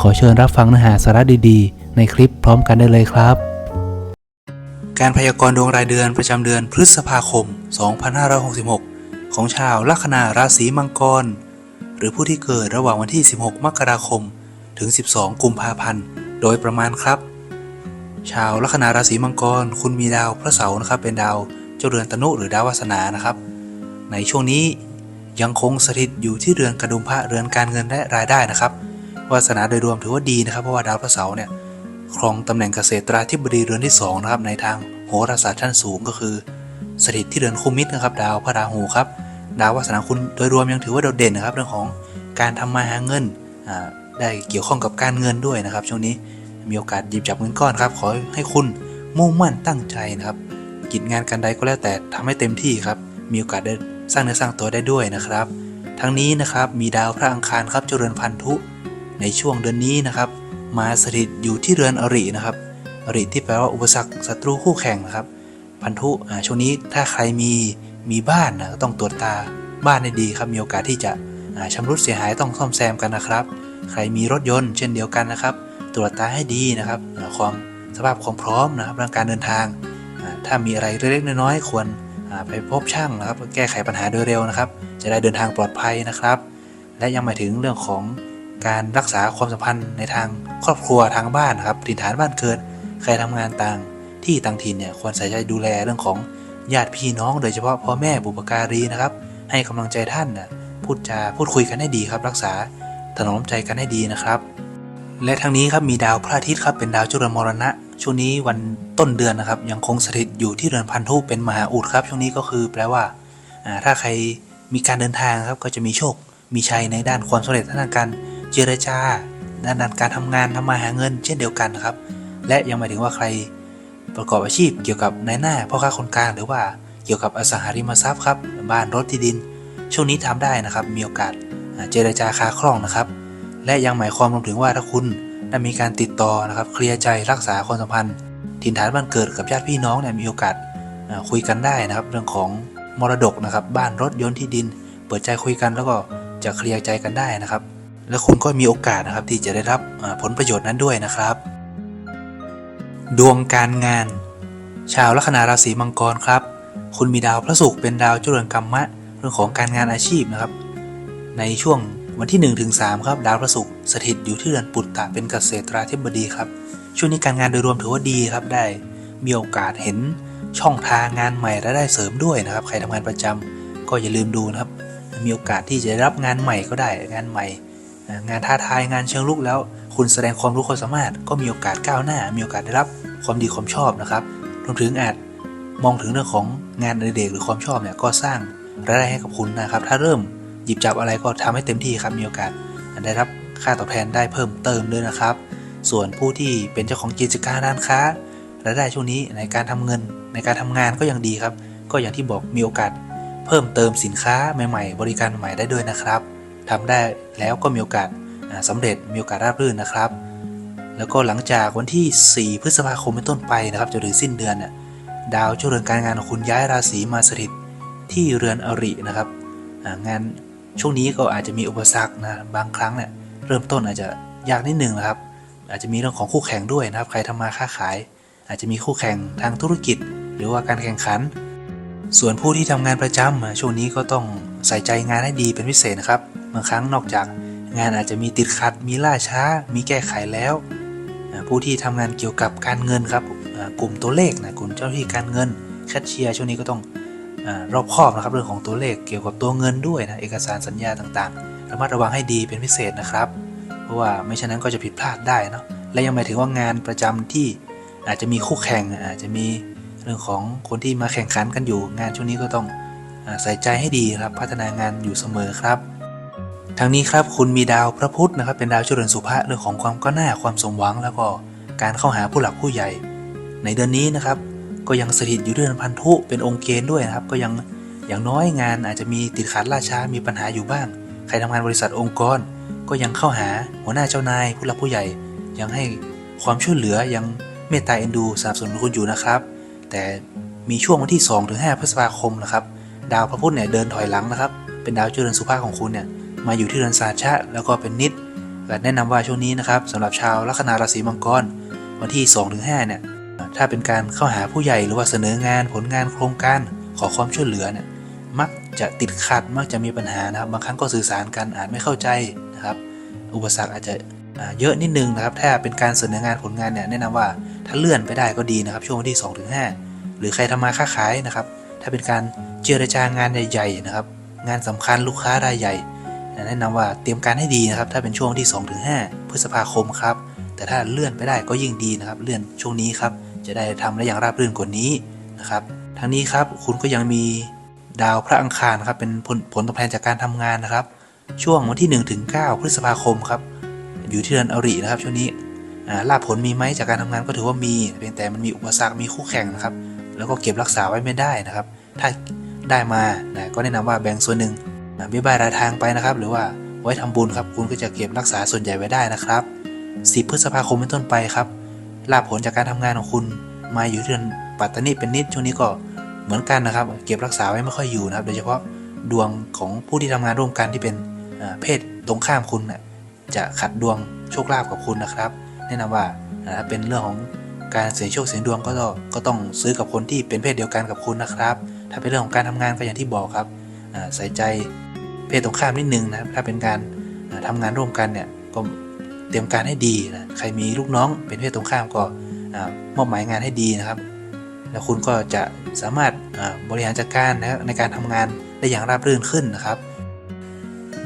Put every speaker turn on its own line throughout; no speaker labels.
ขอเชิญรับฟังเนื้อหาสาระดีๆ ในคลิปพร้อมกันได้เลยครับ การพยากรณ์ดวงรายเดือนประจำเดือนพฤษภาคม 2566 ของชาวลัคนาราศีมังกร หรือผู้ที่เกิดระหว่างวันที่ 16 มกราคม ถึง 12 กุมภาพันธ์ โดยประมาณครับ ชาวลัคนาราศีมังกร คุณมีดาวพระเสาร์นะครับ เป็นดาวเจ้าเรือนตนุหรือดาววาสนานะครับ ในช่วงนี้ยังคงสถิตอยู่ที่เรือนกระดุมพระเรือนการเงินและรายได้นะครับ วาสนาโดยรวมถือว่าดีนะครับเพราะว่าดาวพระเสาร์เนี่ยครองตำแหน่งเกษตราธิบดีเรือนที่สองนะครับในทางโหราศาสตร์ชั้นสูงก็คือ สถิตที่เรือนคุมมิตรนะครับดาวพระราหูครับดาววาสนาคุณโดยรวมยังถือว่าโดดเด่นนะครับเรื่องของการทำมาหาเงินอ่าได้เกี่ยวข้องกับการเงินด้วยนะครับช่วงนี้มีโอกาสหยิบจับเงินก้อนครับขอให้คุณมุ่งมั่นตั้งใจนะครับกิจงานการใดก็แล้วแต่ทำให้เต็มที่ครับมีโอกาสได้สร้างเนื้อสร้างตัวได้ด้วยนะครับ ทั้งนี้นะครับมีดาวพระอังคารครับเจริญพันธุ ในช่วงเดือนนี้นะครับ มาสถิตอยู่ที่เรือนอรินะครับ อริที่แปลว่าอุปสรรคศัตรูคู่แข่งนะครับ พันธุอ่าช่วงนี้ถ้าใครมีมีบ้านนะก็ต้องตรวจตาบ้านให้ดีครับมีโอกาสที่จะชำรุดเสียหายต้องซ่อมแซมกันนะครับ ใครมีรถยนต์เช่นเดียวกันนะครับ ตรวจตาให้ดีนะครับความสภาพความพร้อมนะครับเรื่องการเดินทาง ถ้ามีอะไรเล็กๆน้อยๆควรไปพบช่างนะครับ แก้ไขปัญหาโดยเร็วนะครับ จะได้เดินทางปลอดภัยนะครับ และยังหมายถึงเรื่องของ การรักษาความสัมพันธ์ในทางครอบครัวทางบ้านนะครับถิ่นฐานบ้านเกิด ใครทำงานต่างที่ต่างถิ่นเนี่ยควรใส่ใจดูแลเรื่องของญาติพี่น้อง โดยเฉพาะพ่อแม่บุปการีนะครับ ให้กำลังใจท่านนะพูดจาพูดคุยกันให้ดีครับ รักษาถนอมใจกันให้ดีนะครับ และทั้งนี้ครับมีดาวพระอาทิตย์ครับเป็นดาวจุลมรณะ ช่วงนี้วันต้นเดือนนะครับ ยังคงสถิตอยู่ที่เรือนพันธุเป็นมหาอุดครับช่วงนี้ก็คือแปลว่าถ้าใครมีการเดินทางครับก็จะมีโชค มีชัยในด้านความสำเร็จทางการ เจรจาด้านการทำงานทำมาหาเงิน เช่นเดียวกันนะครับ และยังหมายถึงว่าใครประกอบอาชีพเกี่ยวกับนายหน้าพ่อค้าคนกลางหรือว่าเกี่ยวกับอสังหาริมทรัพย์ครับบ้านรถที่ดิน ช่วงนี้ทำได้นะครับ มีโอกาสเจรจาค้าคล่องนะครับ และยังหมายความรวมถึงว่าถ้าคุณได้มีการติดต่อนะครับเคลียร์ใจรักษาความสัมพันธ์ถิ่นฐานบ้านเกิดกับญาติพี่น้องเนี่ยมีโอกาสคุยกันได้นะครับ เรื่องของมรดกนะครับ บ้านรถยนต์ที่ดิน เปิดใจคุยกันแล้วก็จะเคลียร์ใจกันได้นะครับ และคุณก็มีโอกาสนะครับที่จะได้รับผลประโยชน์นั้นด้วยนะครับ ดวงการงาน ชาวลัคนาราศีมังกรครับ คุณมีดาวพระศุกร์เป็นดาวเจริญกรรมะ เรื่องของการงานอาชีพนะครับ ในช่วงวันที่1ถึง3ครับดาวพระศุกร์สถิตอยู่ที่เรือนปุตตะเป็นเกษตราธิบดีครับช่วงนี้การงานโดยรวมถือว่าดีครับได้มีโอกาสเห็นช่องทางงานใหม่และได้เสริมด้วยนะครับ ใครทำงานประจำก็อย่าลืมดูนะครับ มีโอกาสที่จะรับงานใหม่ก็ได้งานใหม่ งานท้าทายงานเชิงลุกแล้ว คุณแสดงความรู้ความสามารถ ก็มีโอกาสก้าวหน้า มีโอกาสได้รับความดีความชอบนะครับรวมถึงอาจมองถึงเรื่องของงานอดิเรกหรือความชอบเนี่ยก็สร้างรายได้ให้กับคุณนะครับ ถ้าเริ่มหยิบจับอะไรก็ทำให้เต็มที่ครับมีโอกาสได้รับค่าตอบแทนได้เพิ่มเติมด้วยนะครับ ส่วนผู้ที่เป็นเจ้าของกิจการร้านค้ารายได้ช่วงนี้ในการทำเงิน ในการทำงานก็ยังดีครับ ก็อย่างที่บอกมีโอกาส เพิ่มเติมสินค้าใหม่ ๆ บริการใหม่ได้ด้วยนะครับ ทำได้แล้วก็มีโอกาสอ่าสำเร็จมีโอกาสราบรื่นนะครับ แล้วก็หลังจากวันที่ 4 พฤษภาคมเป็นต้นไปนะครับจนถึงสิ้นเดือนน่ยดาวเจ้าเรือนการงานของคุณย้ายราศีมาสถิตที่เรือนอรินะครับงานช่วงนี้ก็อาจจะมีอุปสรรคนะบางครั้งเนี่ยเริ่มต้นอาจจะยากนิดนึงนะครับ อาจจะมีเรื่องของคู่แข่งด้วยนะครับ ใครทำมาค้าขาย อาจจะมีคู่แข่งทางธุรกิจ หรือว่าการแข่งขัน ส่วนผู้ที่ทำงานประจำอะช่วงนี้ก็ต้องใส่ใจงานให้ดีเป็นพิเศษนะครับ บางครั้งนอกจากงานอาจจะมีติดขัด มีล่าช้า มีแก้ไขแล้ว ผู้ที่ทำงานเกี่ยวกับการเงินครับกลุ่มตัวเลขนะกลุ่มเจ้าหน้าที่การเงินแคชเชียร์ช่วงนี้ก็ต้องอรอบคอบนะครับเรื่องของตัวเลขเกี่ยวกับตัวเงินด้วยนะเอกสารสัญญาต่างๆ ระมัดระวังให้ดีเป็นพิเศษนะครับ เพราะว่าไม่ฉะนั้นก็จะผิดพลาดได้เนาะและยังหมายถึงว่างานประจำที่อาจจะมีคู่แข่งอาจจะมีเรื่องของคนที่มาแข่งขันกันอยู่ งานช่วงนี้ก็ต้องอใส่ใจให้ดีครับพัฒนางานอยู่เสมอครับ ทั้งนี้ครับคุณมีดาวพระพุธนะครับ เป็นดาวเจริญสุภะเรื่องของความก้าวหน้าความสมหวังแล้วก็การเข้าหาผู้หลักผู้ใหญ่ ในเดือนนี้นะครับ ก็ยังสถิตอยู่ด้วยเดือนพันธุเป็นองค์เกณฑ์ด้วยนะครับ ก็ยังอย่างน้อยงานอาจจะมีติดขัดล่าช้ามีปัญหาอยู่บ้าง ใครทำงานบริษัทองค์กร ก็ยังเข้าหาหัวหน้าเจ้านายผู้หลักผู้ใหญ่ ยังให้ความช่วยเหลือยังเมตตาเอ็นดูสนับสนุนคุณอยู่นะครับ แต่มีช่วงวันที่2-5พฤษภาคมนะครับ ดาวพระพุธเนี่ยเดินถอยหลังนะครับ เป็นดาวเจริญสุภาพของคุณเนี่ย มาอยู่ที่เรือนสาชะแล้วก็เป็นนิดก็แนะนำว่าช่วงนี้นะครับสำหรับชาวลัคนาราศีมังกรวันที่ 2-5เนี่ยถ้าเป็นการเข้าหาผู้ใหญ่หรือว่าเสนองานผลงานโครงการขอความช่วยเหลือเนี่ยมักจะติดขัดมักจะมีปัญหานะครับบางครั้งก็สื่อสารกันอาจไม่เข้าใจนะครับ อุปสรรคอาจจะเยอะนิดนึงนะครับถ้าเป็นการเสนองานผลงานเนี่ยแนะนำว่าถ้าเลื่อนไปได้ก็ดีนะครับ ช่วงวันที่ 2-5 หรือใครทำมาค้าขายนะครับ ถ้าเป็นการเจรจางานใหญ่ๆนะครับ งานสำคัญลูกค้ารายใหญ่ แนะนำว่าเตรียมการให้ดีนะครับ ถ้าเป็นช่วงที่ 2-5 พฤษภาคมครับ แต่ถ้าเลื่อนไปได้ก็ยิ่งดีนะครับ เลื่อนช่วงนี้ครับ จะได้ทำได้อย่างราบรื่นกว่านี้นะครับ ทั้งนี้ครับคุณก็ยังมีดาวพระอังคารครับเป็นผลผลตอบแทนจากการทำงานนะครับ ช่วงวันที่1ถึง9พฤษภาคมครับ อยู่ที่เดือนอรินะครับ ช่วงนี้ลาภผลมีไหมจากการทำงานก็ถือว่ามีเพียงแต่มันมีอุปสรรคมีคู่แข่งนะครับ แล้วก็เก็บรักษาไว้ไม่ได้นะครับ ถ้าได้มานะก็แนะนำว่าแบ่งส่วนหนึ่ง เบี้ยบายรายทางไปนะครับ หรือว่าไว้ทำบุญครับ คุณก็จะเก็บรักษาส่วนใหญ่ไว้ได้นะครับ 10 พฤษภาคมเป็นต้นไปครับลาภผลจากการทำงานของคุณมาอยู่ที่เดือนปัตตานีเป็นนิดช่วงนี้ก็เหมือนกันนะครับ เก็บรักษาไว้ไม่ค่อยอยู่นะครับ โดยเฉพาะดวงของผู้ที่ทำงานร่วมกันที่เป็นเพศตรงข้ามคุณนะจะขัดดวงโชคลาภกับคุณนะครับ แนะนำว่าอ่าเป็นเรื่องของการเสี่ยงโชคเสี่ยงดวงก็ต้องก็ต้องซื้อกับคนที่เป็นเพศเดียวกันกับคุณนะครับ ถ้าเป็นเรื่องของการทำงานก็อย่างที่บอกครับใส่ใจ เพศตรงข้ามนิดนึงนะครับถ้าเป็นการอ่าทำงานร่วมกันเนี่ยก็เตรียมการให้ดีนะใครมีลูกน้องเป็นเพศตรงข้ามก็มอบหมายงานให้ดีนะครับ แล้วคุณก็จะสามารถบริหารจัดการนะในการทำงานได้อย่างราบรื่นขึ้นนะครับ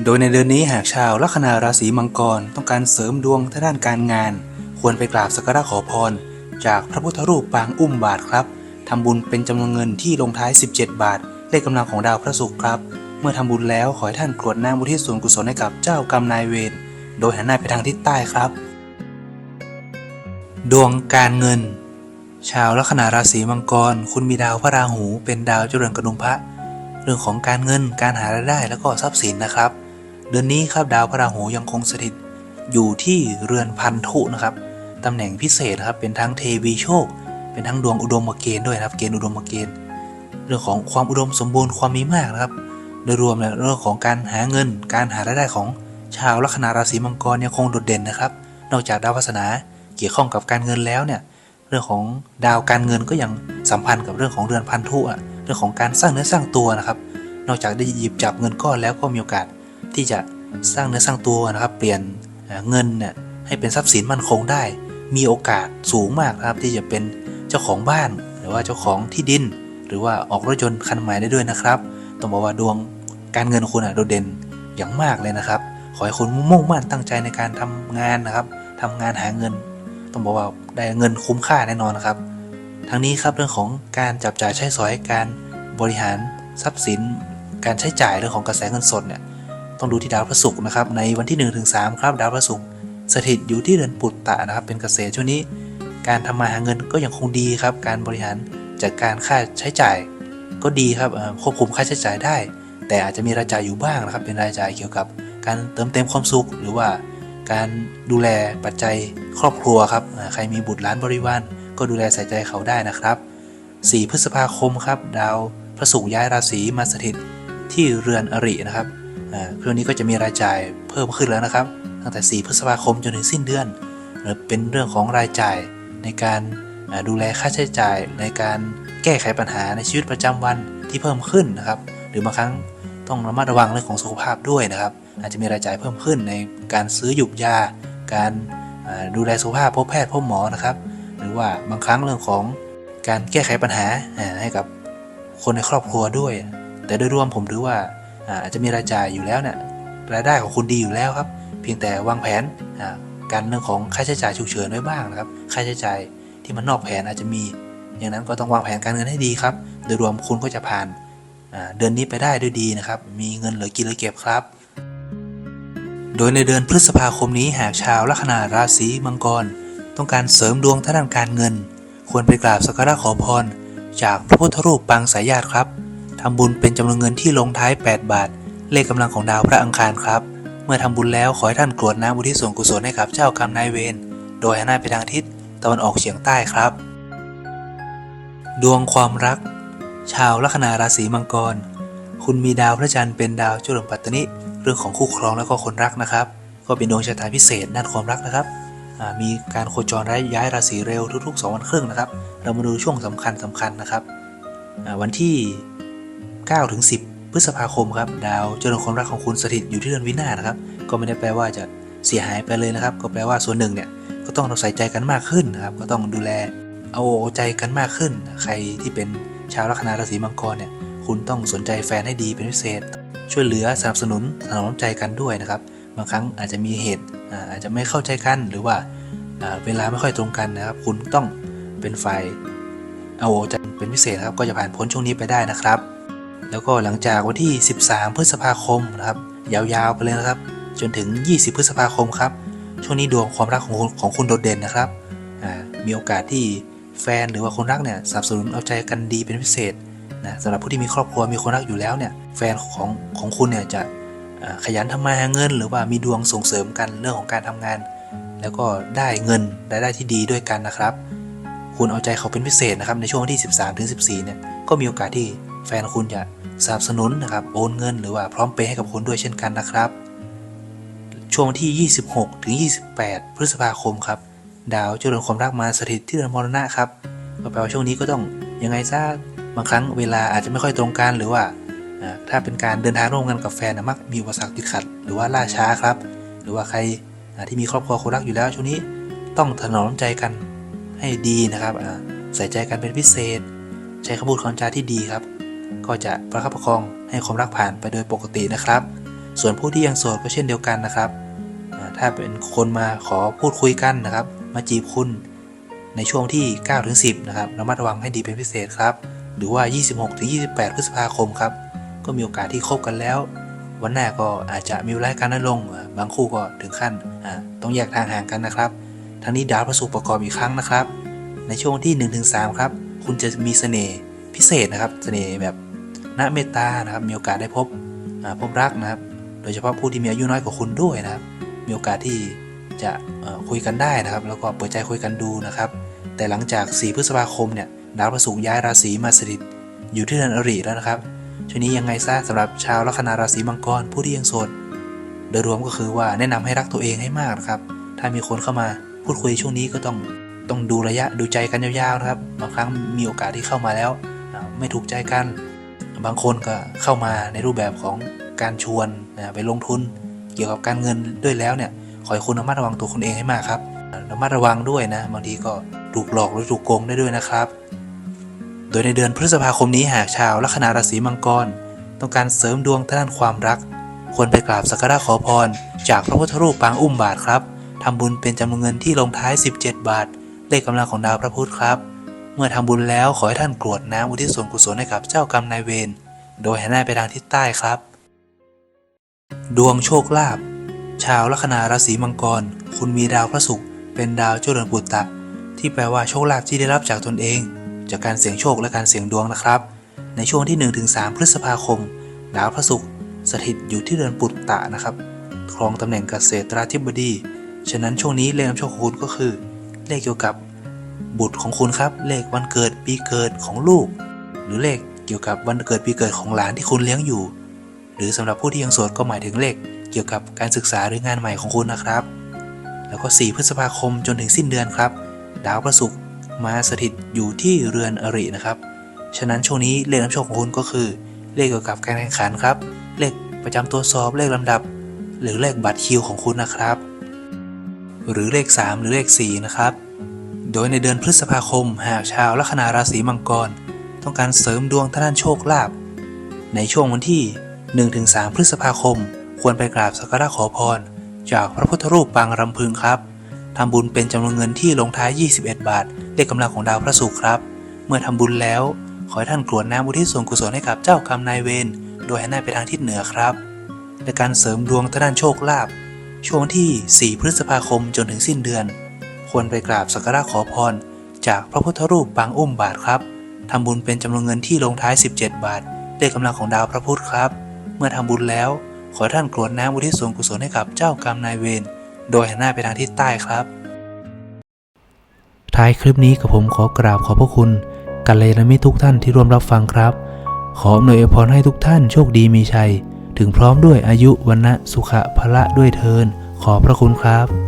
โดยในเดือนนี้หากชาวลัคนาราศีมังกรต้องการเสริมดวงทางด้านการงาน ควรไปกราบสักการะขอพร จากพระพุทธรูปปางอุ้มบาทครับทำบุญเป็นจำนวนเงินที่ลงท้าย 17 บาท เลขกำลังของดาวพระศุกร์ครับ เมื่อทำบุญแล้วขอให้ท่านกรวดน้ำบุทิศส่วนกุศลให้กับเจ้ากรรมนายเวร โดยหันหน้าไปทางทิศใต้ครับ ดวงการเงิน ชาวลัคนาราศีมังกร คุณมีดาวพระราหู เป็นดาวเจริญกระดุมพระ เรื่องของการเงินการหารายได้แล้วก็ทรัพย์สินนะครับ เดือนนี้ครับดาวพระราหูยังคงสถิตอยู่ที่เรือนพันธุนะครับตำแหน่งพิเศษนะครับเป็นทั้งเทวีโชค เป็นทั้งดวงอุดมเกณฑ์ด้วยครับ เกณฑ์อุดมเกณฑ์ เรื่องของความอุดมสมบูรณ์ความมีมากนะครับ โดยรวมเรื่องของการหาเงิน การหารายได้ของชาวลัคนาราศีมังกรยังคงโดดเด่นนะครับ นอกจากดาววาสนาเกี่ยวข้องกับการเงินแล้วเนี่ยเรื่องของดาวการเงินก็ยังสัมพันธ์กับเรื่องของเรือนพันธุอะเรื่องของการสร้างเนื้อสร้างตัวนะครับ นอกจากได้หยิบจับเงินก้อนแล้วก็มีโอกาสที่จะสร้างเนื้อสร้างตัวนะครับ เปลี่ยนเงินเนี่ยให้เป็นทรัพย์สินมั่นคงได้ มีโอกาสสูงมากครับที่จะเป็นเจ้าของบ้าน หรือว่าเจ้าของที่ดิน หรือว่าออกรถยนต์คันใหม่ได้ด้วยนะครับต้องบอกว่าดวง การเงินของคุณอะโดดเด่นอย่างมากเลยนะครับ ขอให้คุณมุ่งมั่นตั้งใจในการทำงานนะครับทำงานหาเงิน ต้องบอกว่าได้เงินคุ้มค่าแน่นอนนะครับ ทั้งนี้ครับเรื่องของการจับจ่ายใช้สอยการบริหารทรัพย์สิน การใช้จ่ายเรื่องของกระแสเงินสดเนี่ยต้องดูที่ดาวพฤหัสนะครับ ในวันที่1นถึงสครับดาวพฤหัสสถิตอยู่ที่เรือนปุตตะนะครับ เป็นเกษตรช่วงนี้ การทำมาหาเงินก็ยังคงดีครับ การบริหารจัดการค่าใช้จ่าย ก็ดีครับควบคุมค่าใช้จ่ายได้ แต่อาจจะมีรายจ่ายอยู่บ้างนะครับ เป็นรายจ่ายเกี่ยวกับการเติมเต็มความสุข หรือว่าการดูแลปัจจัยครอบครัวครับใครมีบุตรหลานบริวารก็ดูแลใส่ใจเขาได้นะครับ 4 พฤษภาคมครับดาวพระศุกร์ย้ายราศีมาสถิตที่เรือนอรินะครับอ่าช่วงนี้ก็จะมีรายจ่ายเพิ่มขึ้นแล้วนะครับ ตั้งแต่ 4 พฤษภาคมจนถึงสิ้นเดือนหรือเป็นเรื่องของรายจ่ายในการดูแลค่าใช้จ่ายในการแก้ไขปัญหาในชีวิตประจำวันที่เพิ่มขึ้นนะครับ หรือบางครั้ง ต้องระมัดระวังเรื่องของสุขภาพด้วยนะครับ อาจจะมีรายจ่ายเพิ่มขึ้นในการซื้อหยุกยา การดูแลสุขภาพพบแพทย์พบหมอนะครับ หรือว่าบางครั้งเรื่องของการแก้ไขปัญหาให้กับคนในครอบครัวด้วย แต่โดยรวมผมถือว่าอาจจะมีรายจ่ายอยู่แล้วเนี่ยรายได้ของคุณดีอยู่แล้วครับ เพียงแต่วางแผนการเรื่องของค่าใช้จ่ายฉุกเฉินไว้บ้างนะครับ ค่าใช้จ่ายที่มันนอกแผนอาจจะมี อย่างนั้นก็ต้องวางแผนการเงินให้ดีครับ โดยรวมคุณก็จะผ่าน เดือนนี้ไปได้ด้วยดีนะครับ มีเงินเหลือกินเหลือเก็บครับ โดยในเดือนพฤษภาคมนี้หากชาวลัคนาราศีมังกร ต้องการเสริมดวงทางด้านการเงิน ควรไปกราบสักการะขอพร จากพระพุทธรูปปางสายญาติครับทำบุญเป็นจำนวนเงินที่ลงท้าย 8 บาท เลขกำลังของดาวพระอังคารครับ เมื่อทำบุญแล้วขอให้ท่านกรวดน้ำอุทิศส่วนกุศลให้กับเจ้ากรรมนายเวร โดยหันหน้าไปทางทิศตะวันออกเฉียงใต้ครับ ดวงความรัก ชาวลัคนาราศีมังกร คุณมีดาวพระจันทร์เป็นดาวจุลปัตตนิเรื่องของคู่ครองและก็คนรักนะครับ ก็เป็นดวงชะตาพิเศษด้านความรักนะครับ มีการโคจรย้ายราศีเร็วทุกๆ 2 วันครึ่งนะครับ เรามาดูช่วงสำคัญสำคัญนะครับ วันที่9ถึง10 พฤษภาคมครับ ดาวเจริญความรักของคุณสถิตอยู่ที่เดือนวินาศนะครับ ก็ไม่ได้แปลว่าจะเสียหายไปเลยนะครับ ก็แปลว่าส่วนหนึ่งเนี่ยก็ต้องใส่ใจกันมากขึ้นนะครับ ก็ต้องดูแลเอาใจกันมากขึ้น ใครที่เป็น ชาวลัคนาราศีมังกรเนี่ยคุณต้องสนใจแฟนให้ดีเป็นพิเศษ ช่วยเหลือสนับสนุนถนอมใจกันด้วยนะครับ บางครั้งอาจจะมีเหตุอาจจะไม่เข้าใจกันหรือว่าเวลาไม่ค่อยตรงกันนะครับ คุณต้องเป็นฝ่ายเอาอกเอาใจเป็นพิเศษครับก็จะผ่านพ้นช่วงนี้ไปได้นะครับ แล้วก็หลังจากวันที่ 13 พฤษภาคมนะครับ ยาวๆไปเลยนะครับ จนถึง 20 พฤษภาคมครับช่วงนี้ดวงความรักของของคุณโดดเด่นนะครับมีโอกาสที่ แฟนหรือว่าคนรักเนี่ยสนับสนุนเอาใจกันดีเป็นพิเศษนะสำหรับผู้ที่มีครอบครัวมีคนรักอยู่แล้วเนี่ยแฟนของของคุณเนี่ยจะขยันทำมาหาเงิน หรือว่ามีดวงส่งเสริมกันเรื่องของการทำงาน แล้วก็ได้เงินรายได้ที่ดีด้วยกันนะครับ คุณเอาใจเขาเป็นพิเศษนะครับในช่วงวันที่ 13ถึง14เนี่ยก็มีโอกาสที่แฟนคุณจะสนับสนุนนะครับโอนเงิน หรือว่าพร้อมเปย์ให้กับคุณด้วยเช่นกันนะครับ ช่วงวันที่ 26ถึง28 พฤษภาคมครับ ดาวเจริญความรักมาสถิตที่เรือนมรณะครับก็แปลว่าช่วงนี้ก็ต้องยังไงซะบางครั้งเวลาอาจจะไม่ค่อยตรงกันหรือว่าถ้าเป็นการเดินทางร่วมกันกับแฟนมักมีอุปสรรคติดขัด หรือว่าล่าช้าครับ หรือว่าใครที่มีครอบครัวคนรักอยู่แล้วช่วงนี้ต้องถนอมใจกันให้ดีนะครับใส่ใจกันเป็นพิเศษ ใช้คำพูดคำจาที่ดีครับ ก็จะประคับประคองให้ความรักผ่านไปโดยปกตินะครับ ส่วนผู้ที่ยังโสดก็เช่นเดียวกันนะครับ ถ้าเป็นคนมาขอพูดคุยกันนะครับ มาจีบคุณในช่วงที่ 9 ถึง 10 นะครับระมัดระวังให้ดีเป็นพิเศษครับ หรือว่า 26 ถึง 28 พฤษภาคมครับ ก็มีโอกาสที่คบกันแล้ว วันหน้าก็อาจจะมีรายการน้อยลง บางคู่ก็ถึงขั้นต้องแยกทางห่างกันนะครับ ทั้งนี้ดาวพระศุกร์ประกอบอีกครั้งนะครับ ในช่วงที่ 1-3 ครับ คุณจะมีเสน่ห์พิเศษนะครับ เสน่ห์แบบน่าเมตตานะครับ มีโอกาสได้พบพบรักนะครับ โดยเฉพาะผู้ที่มีอายุน้อยกว่าคุณด้วยนะครับ มีโอกาสที่ จะคุยกันได้นะครับ แล้วก็เปิดใจคุยกันดูนะครับ แต่หลังจาก 4 พฤษภาคมเนี่ยดาวพระศุกร์ย้ายราศีมาสถิตอยู่ที่เรือนอริแล้วนะครับช่วงนี้ยังไงซะสำหรับชาวลัคนาราศีมังกรผู้ที่ยังโสดโดยรวมก็คือว่าแนะนำให้รักตัวเองให้มากนะครับ ถ้ามีคนเข้ามาพูดคุยช่วงนี้ก็ต้องต้องดูระยะดูใจกันยาวๆนะครับ บางครั้งมีโอกาสที่เข้ามาแล้ว ไม่ถูกใจกัน บางคนก็เข้ามาในรูปแบบของการชวนไปลงทุน เกี่ยวกับการเงินด้วยแล้วเนี่ย ขอให้คุณระมัดระวังตัวคุณเองให้มากครับระมัดระวังด้วยนะ บางทีก็ถูกหลอกหรือถูกโกงได้ด้วยนะครับ โดยในเดือนพฤษภาคมนี้หากชาวลัคนาราศีมังกร ต้องการเสริมดวงทางด้านความรัก ควรไปกราบสักการะขอพร จากพระพุทธรูปปางอุ้มบาทครับทำบุญเป็นจำนวนเงินที่ลงท้าย 17 บาทเลขกำลังของดาวพระพุธครับ เมื่อทำบุญแล้วขอให้ท่านกรวดน้ำอุทิศส่วนกุศลให้กับเจ้ากรรมนายเวร โดยหันหน้าไปทางทิศใต้ครับ ดวงโชคลาภ ชาวลัคนาราศีมังกร คุณมีดาวพระศุกร์เป็นดาวเจริญปุตตะ ที่แปลว่าโชคลาภที่ได้รับจากตนเอง จากการเสี่ยงโชคและการเสี่ยงดวงนะครับ ในช่วงที่ 1-3 พฤษภาคม ดาวพระศุกร์สถิตอยู่ที่เรือนปุตตะนะครับ ครองตำแหน่งเกษตราธิบดี ฉะนั้นช่วงนี้เลขนำโชคของคุณก็คือ เลขเกี่ยวกับบุตรของคุณครับ เลขวันเกิดปีเกิดของลูก หรือเลขเกี่ยวกับวันเกิดปีเกิดของหลานที่คุณเลี้ยงอยู่ หรือสำหรับผู้ที่ยังโสดก็หมายถึงเลข เกี่ยวกับการศึกษาหรืองานใหม่ของคุณนะครับ แล้วก็ 4 พฤษภาคมจนถึงสิ้นเดือนครับ ดาวพระศุกร์มาสถิตอยู่ที่เรือนอรินะครับ ฉะนั้นช่วงนี้เลขนำโชคของคุณก็คือ เลขเกี่ยวกับการแข่งขันครับ เลขประจำตัวสอบเลขลำดับ หรือเลขบัตรคิวของคุณนะครับ หรือเลข 3 หรือเลข 4 นะครับ โดยในเดือนพฤษภาคม หากชาวลัคนาราศีมังกร ต้องการเสริมดวงทางด้านโชคลาภในช่วงวันที่ 1-3 พฤษภาคม ควรไปกราบสักการะขอพร จากพระพุทธรูปปางรำพึงครับทำบุญเป็นจำนวนเงินที่ลงท้าย 21 บาทเลขกำลังของดาวพระศุกร์ครับ เมื่อทำบุญแล้ว ขอให้ท่านกรวดน้ำอุทิศส่วนกุศลให้กับเจ้ากรรมนายเวร โดยให้หน้าไปทางทิศเหนือครับ และการเสริมดวงทางด้านโชคลาภ ช่วงที่ 4 พฤษภาคมจนถึงสิ้นเดือน ควรไปกราบสักการะขอพร จากพระพุทธรูปปางอุ้มบาทครับ ทำบุญเป็นจำนวนเงินที่ลงท้าย 17 บาทด้วยกำลังของดาวพระพุธครับ เมื่อทำบุญแล้ว ขอท่านกรวดน้ำอุทิศส่วนกุศลให้กับเจ้ากรรมนายเวร โดยหันหน้าไปทางทิศใต้ครับ ท้ายคลิปนี้กับผมขอกราบขอบพระคุณกัลยาณมิตรทุกท่านที่ร่วมรับฟังครับ ขออำนวยอวยพรให้ทุกท่านโชคดีมีชัย ถึงพร้อมด้วยอายุวันนะสุขะพละด้วยเทิน ขอพระคุณครับ